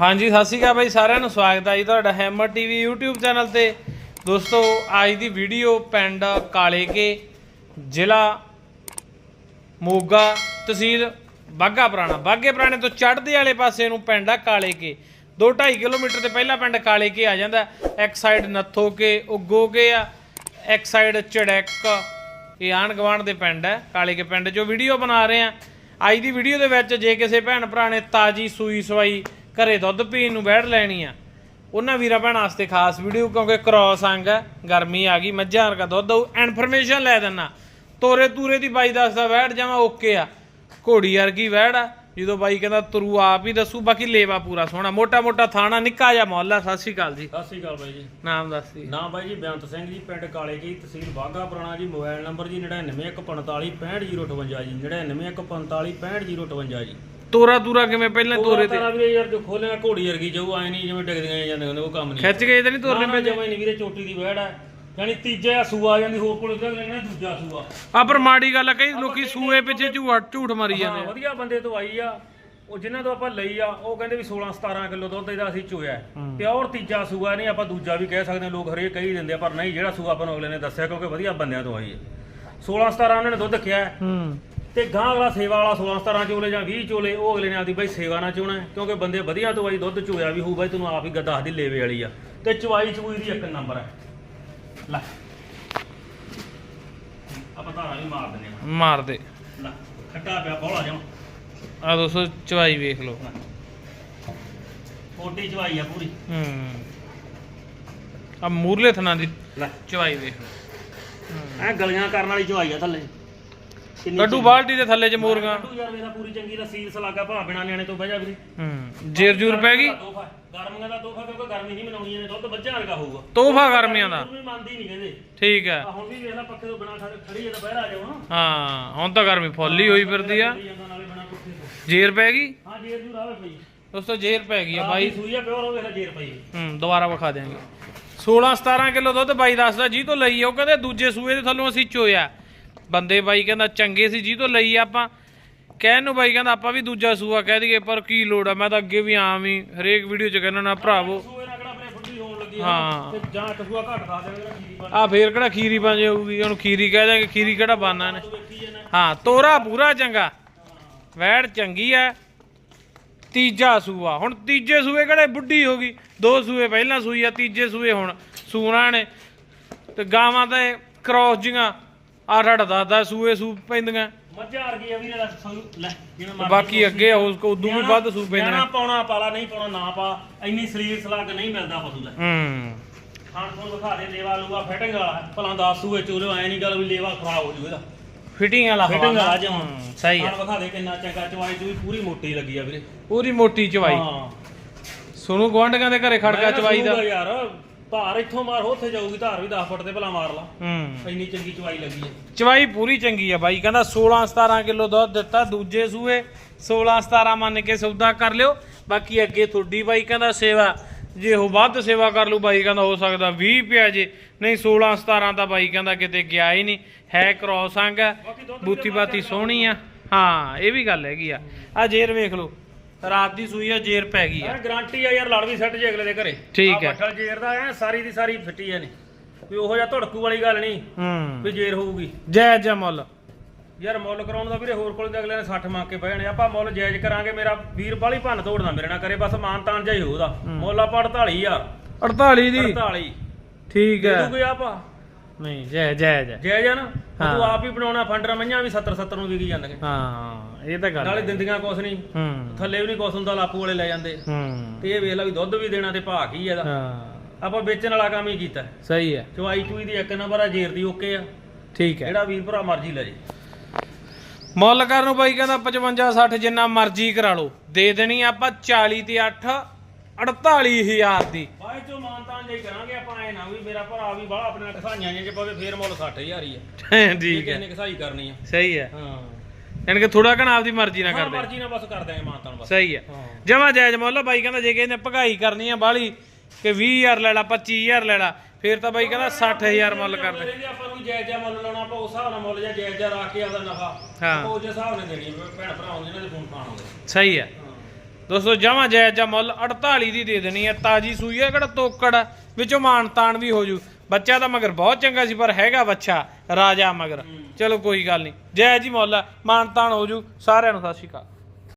ਹਾਂਜੀ, ਸਤਿ ਸ਼੍ਰੀ ਅਕਾਲ ਬਾਈ, ਸਾਰਿਆਂ ਨੂੰ ਸਵਾਗਤ ਹੈ ਜੀ ਤੁਹਾਡਾ ਹੈਮਰ ਟੀਵੀ YouTube ਚੈਨਲ ਤੇ। ਦੋਸਤੋ, ਅੱਜ ਦੀ ਵੀਡੀਓ ਪਿੰਡ ਕਾਲੇਕੇ, ਜ਼ਿਲ੍ਹਾ ਮੋਗਾ ਤਹਿਸੀਲ ਬਾਗਾ ਪੁਰਾਣਾ। ਬਾਗੇ ਪੁਰਾਣੇ ਤੋਂ ਚੜ੍ਹਦੇ ਵਾਲੇ ਪਾਸੇ ਨੂੰ ਪਿੰਡ ਆ ਕਾਲੇਕੇ। 2.5 ਕਿਲੋਮੀਟਰ ਤੇ ਪਹਿਲਾ ਪਿੰਡ ਕਾਲੇਕੇ ਆ ਜਾਂਦਾ। ਇੱਕ ਸਾਈਡ ਨੱਥੋ ਕੇ ਉਗੋ ਕੇ ਆ, ਇੱਕ ਸਾਈਡ ਚੜੈਕ ਇਹ ਆਣ ਗਵਾਂਡ ਦੇ ਪਿੰਡ ਹੈ ਕਾਲੇਕੇ ਪਿੰਡ। ਜੋ ਵੀਡੀਓ ਬਣਾ ਰਹੇ ਆ, ਅੱਜ ਦੀ ਵੀਡੀਓ ਦੇ ਵਿੱਚ ਜੇ ਕਿਸੇ ਭੈਣ ਭਰਾ ਨੇ ਤਾਜੀ ਸੂਈ ਸਵਾਈ ਘਰੇ ਦੁੱਧ ਪੀਣ ਨੂੰ ਬੈਠ ਲੈਣੀ ਆ। ਉਹਨਾਂ ਵੀਰਾਂ ਭੈਣਾਂ ਵਾਸਤੇ ਖਾਸ ਵੀਡੀਓ ਕਿਉਂਕਿ ਕ੍ਰੋਸ ਅੰਗ ਹੈ ਗਰਮੀ ਆ ਗਈ ਮੱਝਾਂ ਵਰਗਾ ਦੁੱਧ ਆਊ ਇਨਫੋਰਮੇਸ਼ਨ ਲੈ ਦਿੰਨਾ। ਤੋਰੇ ਤੂਰੇ ਦੀ ਬਾਈ ਦੱਸਦਾ ਵੈੜ ਜਾਵਾਂ ਓਕੇ ਆ। ਘੋੜੀ ਵਰਗੀ ਵੈੜ ਆ ਜਦੋਂ ਬਾਈ ਕਹਿੰਦਾ ਤਰੂ ਆਪ ਹੀ ਦੱਸੂ ਬਾਕੀ ਲੇਵਾ ਪੂਰਾ ਸੋਹਣਾ ਮੋਟਾ ਮੋਟਾ ਥਾਣਾ ਨਿੱਕਾ ਜਿਹਾ ਮੁਹੱਲਾ ਸਤਿ ਸ਼੍ਰੀ ਅਕਾਲ ਜੀ। ਸਤਿ ਸ਼੍ਰੀ ਅਕਾਲ ਬਾਈ ਜੀ। ਨਾਮ ਦੱਸ ਦੀ। ਨਾਮ ਬਾਈ ਜੀ ਬੇਅੰਤ ਸਿੰਘ ਜੀ ਪਿੰਡ ਕਾਲੇ ਜੀ ਤਹਿਸੀਲ ਬਾਗਾ ਪੁਰਾਣਾ ਜੀ ਮੋਬਾਈਲ ਨੰਬਰ ਜੀ 9915 65058 ਜੀ 9915 65058 ਜੀ। ਤੋਰਾ ਤੂਰਾ ਕਿਵੇਂ ਪਹਿਲਾਂ ਤੋਰੇ ਤੇ? ਤਾਰਾ ਵੀਰੇ ਯਾਰ ਜੋ ਖੋਲਿਆ ਘੋੜੀ ਵਰਗੀ ਜਾਊ ਆਏ ਨਹੀਂ ਜਿਵੇਂ ਡਿੱਗਦੀਆਂ ਜਾਂਦੇ ਹੁੰਦੇ ਉਹ ਕੰਮ ਨਹੀਂ। ਖਿੱਚ ਗਏ ਤੇ ਨਹੀਂ ਤੋਰਨੇ ਜਮਾਂ ਹੀ ਨਹੀਂ ਵੀਰੇ ਚੋਟੀ ਦੀ ਵਹਿੜ ਯਾਨੀ ਤੀਜਾ ਸੂਆ ਆ ਜਾਂਦੀ ਹੋਰ ਕੋਲ ਤਾਂ ਲੈਣਾ ਦੂਜਾ ਸੂਆ ਆ। ਪਰ ਮਾੜੀ ਗੱਲ ਆ ਕਈ ਲੋਕੀ ਸੂਏ ਪਿੱਛੇ ਝੂਠ ਝੂਠ ਮਾਰੀ ਜਾਂਦੇ ਆ। ਵਧੀਆ ਬੰਦੇ ਤੋਂ ਆਈ ਆ। ਉਹ ਜਿਨ੍ਹਾਂ ਤੋਂ ਆਪਾਂ ਲਈ ਆ ਉਹ ਕਹਿੰਦੇ ਵੀ 16 17 ਕਿਲੋ ਦੁੱਧ ਇਹਦਾ ਅਸੀਂ ਚੋਇਆ ਔਰ ਤੀਜਾ ਸੂਆ ਨਹੀਂ ਆਪਾਂ ਦੂਜਾ ਵੀ ਕਹਿ ਸਕਦੇ ਹਾਂ, ਲੋਕ ਹਰੇਕ ਕਹੀ ਦਿੰਦੇ ਆ ਪਰ ਨਹੀਂ ਜਿਹੜਾ ਸੂਆ ਆਪਾਂ ਨੂੰ ਅਗਲੇ ਨੇ ਦੱਸਿਆ ਕਿਉਂਕਿ ਵਧੀਆ ਬੰਦਿਆਂ ਤੋਂ ਆਈ ਹੈ। 16 17 ਉਹਨਾਂ ਨੇ ਦੁੱਧ ਕਿਹਾ ਤੇ ਗਾਂ ਵਾਲਾ ਸੇਵਾ ਵਾਲਾ 16 17 ਚੋਲੇ ਜਾਂ 20 ਚੋਲੇ ਉਹ ਅਗਲੇ ਨੇ ਆਪਦੀ ਬਾਈ ਸੇਵਾ ਨਾ ਚੋਣਾ ਕਿਉਂਕਿ ਬੰਦੇ ਵਧੀਆ ਤੋਂ ਆਈ ਦੁੱਧ ਚੋਇਆ ਵੀ ਹੋਊ ਬਾਈ ਤੈਨੂੰ ਆਪ ਹੀ ਦੱਸ ਦੀ ਲੇਵੇ ਵਾਲੀ ਆ। ਤੇ ਚਵਾਈ ਚਵੂਈ ਦੀ ਇੱਕ ਨੰਬਰ ਹੈ। ਲੈ। ਆਪਾਂ ਧਾਰਾ ਵੀ ਮਾਰ ਦਿੰਦੇ ਆ ਮਾਰ ਦੇ। ਲੈ ਖੱਟਾ ਪਿਆ ਬੋਲਾ ਜਾਂ ਆ ਦੋਸਤੋ ਚਵਾਈ ਵੇਖ ਲਓ। ਕੋਟੀ ਚਵਾਈ ਆ ਪੂਰੀ। ਹੂੰ। ਆ ਮੂਰਲੇ ਥਣਾ ਦੀ ਲੈ। ਚਵਾਈ ਵੇਖ ਲਓ। ਐ ਗਲੀਆਂ ਕਰਨ ਵਾਲੀ ਚਵਾਈ ਆ ਥੱਲੇ। ਕਿੰਨੀ ਗੱਡੂ ਬਾਲਟੀ ਦੇ ਥੱਲੇ ਚ ਮੋਰਗਾ ਗੱਡੂ ਯਾਰ ਮੇਰਾ ਪੂਰੀ ਚੰਗੀ ਰਸੀਲ ਲੱਗਾ ਭਾ ਬਿਨਾ ਨਿਆਣੇ ਤੋਂ ਬਹਿ ਜਾ ਵੀਰੇ। ਹੂੰ ਜੇਰ ਜੂਰ ਪੈ ਗਈ? ਤੋਹਫਾ ਗਰਮੀਆਂ ਦਾ ਤੋਹਫਾ ਕਿਉਂਕਿ ਗਰਮੀ ਨਹੀਂ ਮਨਾਉਣੀ ਇਹਨੇ ਦੁੱਧ ਬੱਚਾ ਵਰਗਾ ਹੋਊਗਾ। ਤੋਹਫਾ ਗਰਮੀਆਂ ਦਾ। ਵੀ ਮੰਨਦੀ ਨਹੀਂ ਕਹਿੰਦੇ। ਠੀਕ ਹੈ। ਆ ਹੁਣ ਵੀ ਵੇਖ ਲੈ ਪੱਖੇ ਤੋਂ ਬਿਨਾ ਖੜੀ ਹੈ ਤਾਂ ਬਹਿ ਆ ਜਾਓ ਹਾਂ ਹਾਂ ਹੁਣ ਤਾਂ ਗਰਮੀ ਫੁੱਲ ਹੀ ਹੋਈ ਫਿਰਦੀ ਆ। ਜੇਰ ਪੈ ਗਈ? ਹਾਂ ਜੇਰ ਜੂਰ ਆਵੇ ਪਈ ਦੋਸਤੋ ਜੇਰ ਪੈ ਗਈ ਆ ਬਾਈ। ਸੂਈ ਆ ਪਿਓਰ ਵੇਖ ਲੈ ਜੇਰ ਪਈ ਹੂੰ ਦੁਬਾਰਾ ਵਿਖਾ ਦਿਆਂਗੇ। 16 17 ਕਿਲੋ ਦੁੱਧ ਬਾਈ ਦੱਸਦਾ ਜੀ ਤੋਂ ਲਈ ਉਹ ਕਹਿੰਦੇ ਦੂਜੇ ਸੂਏ ਦੇ ਥੱਲੋਂ ਅਸੀਂ ਚੋਇਆ। ਬੰਦੇ ਬਾਈ ਕਹਿੰਦਾ ਚੰਗੇ ਸੀ ਜੀ ਤੋਂ ਲਈ ਆ ਆਪਾਂ। ਕਹਿਣ ਨੂੰ ਬਾਈ ਕਹਿੰਦਾ ਆਪਾਂ ਵੀ ਦੂਜਾ ਸੂਆ ਕਹਿ ਦਈਏ ਪਰ ਕੀ ਲੋੜ ਆ ਮੈਂ ਤਾਂ ਅੱਗੇ ਵੀ ਆਮ ਹੀ ਹਰੇਕ ਵੀਡੀਓ 'ਚ ਕਹਿੰਦਾ ਨਾ ਭਰਾਵੋ। ਹਾਂ। ਤੇ ਜਾਂ ਕਸੂਆ ਘੱਟ ਖਾ ਦੇਣਾ ਆ ਫੇਰ ਕਿਹੜਾ ਖੀਰੀ ਬਣ ਜਾਊਗੀ ਉਹਨੂੰ ਖੀਰੀ ਕਹਿ ਦਾਂਗੇ ਖੀਰੀ ਕਿਹੜਾ ਬਾਨਾ ਨੇ ਹਾਂ ਤੋਰਾ ਪੂਰਾ ਚੰਗਾ। ਵੈੜ ਚੰਗੀ ਐ ਤੀਜਾ ਸੂਆ। ਹੁਣ ਤੀਜੇ ਸੂਏ ਕਿਹੜੇ? ਬੁੱਢੀ ਹੋ ਗਈ। ਦੋ ਸੂਏ ਪਹਿਲਾਂ ਸੂਈ ਆ ਤੀਜੇ ਸੂਏ ਹੁਣ ਸੂਣਾ ਨੇ ਤੇ ਗਾਵਾਂ ਤਾਂ ਕ੍ਰੋਸ ਜੀਆਂ ਅੱਠ ਅੱਠ ਦਸ ਦਸ ਸੂਏ ਸੂ ਪੈਂਦੀਆਂ। ਮੱਝਾਂ ਆ ਵੀਰੇ ਦਾ ਸੂ ਲੈ ਜਿਵੇਂ ਮਰਜ਼ੀ ਬਾਕੀ ਅੱਗੇ ਉਸ ਕੋ ਉਦੋਂ ਵੀ ਵੱਧ ਸੂ ਨਿਆਣਾ ਪੈਂਦੀਆਂ ਪਾਉਣਾ ਪਾਲਾ ਨਹੀਂ ਪਾਉਣਾ ਨਾ ਪਾ। ਇੰਨੀ ਸਰੀਰ ਸਲਾਗ ਨਹੀਂ ਮਿਲਦਾ ਪਸ਼ੂ ਦਾ ਹੂੰ। ਖਾਣ ਵਿਖਾ ਦੇ ਲੇਵਾ ਲੂਗਾ ਫਿਟਿੰਗ ਵਾਲਾ ਭਲਾ ਦੱਸ ਸੂਏ ਚੋਲੇ ਐ ਨਹੀਂ ਗੱਲ ਵੀ ਲੇਵਾ ਖਰਾਬ ਹੋ ਜੂ ਇਹਦਾ। ਫਿਟਿੰਗ ਵਾਲਾ ਫਿਟਿੰਗ ਵਾਲਾ ਜਮਾ ਸਹੀ ਹੈ ਵਿਖਾ ਦੇ ਕਿੰਨਾ ਚੰਗਾ ਚਵਾਈ ਚ ਵੀ ਪੂਰੀ ਮੋਟੀ ਲੱਗੀ ਆ ਵੀਰੇ। ਪੂਰੀ ਮੋਟੀ ਚਵਾਈ। ਹਾਂ। ਸੁਣੂ ਗਵਾਂਢੀਆਂ ਦੇ ਘਰੇ ਖੜਕਾ ਚਵਾਈ ਦਾ ਯਾਰ ਧਾਰ ਇੱਥੋਂ ਮਾਰ ਉੱਥੇ ਜਾਊਗੀ ਧਾਰ ਵੀ 10 ਫੁੱਟ ਤੇ ਭਲਾ ਮਾਰ ਲਾ। ਹੂੰ। ਇੰਨੀ ਚੰਗੀ ਚਵਾਈ ਲੱਗੀ ਹੈ। ਚਵਾਈ ਪੂਰੀ ਚੰਗੀ ਆ ਬਾਈ ਕਹਿੰਦਾ 16 17 ਕਿਲੋ ਦੁੱਧ ਦਿੱਤਾ ਦੂਜੇ ਸੂਏ 16 17 ਮੰਨ ਕੇ ਸੌਦਾ ਕਰ ਲਿਓ। ਬਾਕੀ ਅੱਗੇ ਤੁਹਾਡੀ ਬਾਈ ਕਹਿੰਦਾ ਸੇਵਾ ਜੇ ਉਹ ਵੱਧ ਸੇਵਾ ਕਰ ਲੂ ਬਾਈ ਕਹਿੰਦਾ ਹੋ ਸਕਦਾ 20 ਪਿਆ ਜੇ। ਨਹੀਂ 16 17 ਤਾਂ ਬਾਈ ਕਹਿੰਦਾ ਕਿਤੇ ਗਿਆ ਹੀ ਨਹੀਂ। ਹੈ ਕ੍ਰੋਸ ਅੰਗ ਬੂਤੀ ਬਾਤੀ ਸੋਹਣੀ ਆ। ਹਾਂ ਇਹ ਵੀ ਗੱਲ ਹੈਗੀ ਆ। ਆ ਜੇਰ ਵੇਖ ਲਓ। ਰਾਤ ਦੀ ਸੂਈ ਆ ਜੇਰ ਪੈ ਗਈ ਆ। ਐ ਗਾਰੰਟੀ ਆ ਯਾਰ ਲੜ ਵੀ ਸੱਟ ਜੇ ਅਗਲੇ ਦੇ ਘਰੇ। ਠੀਕ ਹੈ। ਬੱਠਲ ਜੇਰ ਦਾ ਐ ਸਾਰੀ ਦੀ ਸਾਰੀ ਫਿੱਟੀ ਐ ਨੇ। ਵੀ ਉਹੋ ਜਿਹਾ ਧੜਕੂ ਵਾਲੀ ਗੱਲ ਨਹੀਂ ਹੂੰ। ਵੀ ਜੇਰ ਹੋਊਗੀ। ਜੈ ਜੈ ਮੁੱਲ। ਯਾਰ ਮੁੱਲ ਕਰਾਉਣ ਦਾ ਵੀਰੇ ਹੋਰ ਕੋਲ ਤੇ ਅਗਲੇ ਨੇ 60 ਮੰਗ ਕੇ ਬਹਿਣੇ। ਆਪਾਂ ਮੁੱਲ ਜਾਇਜ਼ ਕਰਾਂਗੇ ਮੇਰਾ ਵੀਰ ਬਾਲੀ ਭੰਨ ਤੋੜਨਾ ਮੇਰੇ ਨਾਲ ਕਰੇ ਬਸ ਮਾਨ ਤਾਨ ਜਾਈ ਹੋਊਦਾ। ਮੁੱਲ ਆਪਾਂ 48000 48 ਦੀ? 48 ਠੀਕ ਦੇ ਹੈ ਦੂਗੇ ਆਪਾਂ। ਨਹੀਂ ਜੈ ਜੈ ਜੈ। ਜਾਇਜ਼ ਆ ਨਾ ਹਾਂ। ਤੂੰ ਆਪ ਹੀ ਬਣਾਉਣਾ ਫੰਡਰ ਮਈਆਂ ਵੀ 70 70 ਨੂੰ ਵਿਕੀ ਜਾਂਦੀਆਂ ਹਾਂ ਇਹ ਤਾਂ ਗੱਲ ਨਾਲੇ ਹੈ। ਦਿੰਦੀਆਂ ਕੁਛ ਨਹੀਂ। ਹੂੰ। ਥੱਲੇ ਵੀ ਨਹੀਂ ਕੁਛ ਹੁੰਦਾ ਲਾਪੂ ਵਾਲੇ ਲੈ ਜਾਂਦੇ। ਹੂੰ। ਤੇ ਇਹ ਵੇਖ ਲੈ ਵੀ ਦੁੱਧ ਵੀ ਦੇਣਾ ਤੇ ਭਾਅ ਕੀ ਇਹਦਾ। ਹਾਂ। ਆਪਾਂ ਵੇਚਣ ਵਾਲਾ ਕੰਮ ਹੀ ਕੀਤਾ। ਸਹੀ ਹੈ। ਚਵਾਈ ਚੂਈ ਦੀ ਇੱਕ ਨੰਬਰ ਆ ਜੇਰ ਦੀ ਓਕੇ ਆ। ਠੀਕ ਹੈ। ਜਿਹੜਾ ਵੀਰ ਭਰਾ ਮਰਜ਼ੀ ਲੈ ਜੇ। ਮੁੱਲ ਕਰਨ ਨੂੰ ਬਾਈ ਕਹਿੰਦਾ 55 60 ਜਿੰਨਾ ਮਰਜ਼ੀ ਕਰਾ ਲਓ। ਦੇ ਦੇਣੀ ਆਪਾਂ 40 ਤੇ 8 48000 ਦੀ। ਬਾਅਦ ਚੋਂ ਮਾਨਤਾਨ ਜੇ ਕਰਾਂਗੇ ਆਪਾਂ ਐ ਨਾ ਵੀ ਮੇਰਾ ਭਰਾ ਵੀ ਬਾਹਲਾ ਆਪਣੇ ਨਾਲ ਕਸਾਈਆਂ ਜੇ ਪਵੇ ਫੇਰ ਮੁੱਲ 60000 ਹੀ ਆ। ਠੀਕ ਹੈ। ਨੇ ਕਸਾਈ ਕਰਨੀ ਆ। ਸਹੀ ਹੈ। ਹਾਂ। ਯਾਨੀ ਕਿ ਥੋੜਾ ਘਣਾ ਆਪਦੀ ਮਰਜ਼ੀ ਨਾਲ ਹਾਂ ਕਰਦੇ ਮਰਜ਼ੀ ਨਾਲ ਬਸ ਕਰ ਦਾਂਗੇ ਮਾਨਤਾਨ ਬਸ। ਸਹੀ ਹੈ। ਹਾਂ। ਜਮਾ ਜਾਇਜ਼ ਮੁੱਲ ਆ, ਬਾਈ ਕਹਿੰਦਾ ਜੇ ਕਿਸੇ ਨੇ ਭਗਾਈ ਕਰਨੀ ਆ ਬਾਹਲੀ ਕਿ 20000 ਲੈ ਲਾ 25000 ਲੈ ਲਾ ਫੇਰ ਤਾਂ ਬਾਈ ਕਹਿੰਦਾ 60000 ਮੁੱਲ ਕਰ ਦੇ ਲਈ ਆਪਾਂ ਨੂੰ ਜਾਇਜ਼ ਮੁੱਲ ਲਾਉਣਾ ਆਪਾਂ ਉਸ ਹਿਸਾਬ ਨਾਲ ਮੁੱਲ ਜਾਂ ਜਾਇਜ਼ ਰੱਖ ਕੇ ਆਪਦਾ ਨਫਾ ਹਾਂ। ਆਪਾਂ ਉਸ ਹਿਸਾਬ ਨਾਲ ਦੇਣੀ ਆ, ਭੈਣ ਭਰਾ ਹੁੰਦੇ ਇਹਨਾਂ ਦੇ ਫੋਨ ਖਾਣ ਆਉਂਦੇ ਸਹੀ ਹੈ। ਦੋਸਤੋ ਜਮਾ ਜਾਇਜ਼ ਜਾਂ ਮੁੱਲ 48 ਦੀ ਦੇ ਦੇਣੀ ਹੈ ਤਾਜੀ ਸੂਈ ਹੈ ਕਿਹੜਾ ਤੋਕੜ ਆ, ਵਿੱਚੋਂ ਮਾਨ ਤਾਨ ਵੀ ਹੋ ਜੂ। ਬੱਚਾ ਤਾਂ ਮਗਰ ਬਹੁਤ ਚੰਗਾ ਸੀ ਪਰ ਹੈਗਾ ਬੱਚਾ ਰਾਜਾ ਮਗਰ। ਚਲੋ ਕੋਈ ਗੱਲ ਨਹੀਂ ਜੈ ਜੀ ਮੁੱਲ ਆ, ਮਾਨ ਤਾਨ ਹੋ ਜੂ ਸਾਰਿਆਂ ਨੂੰ ਸਤਿ ਸ਼੍ਰੀ ਅਕਾਲ।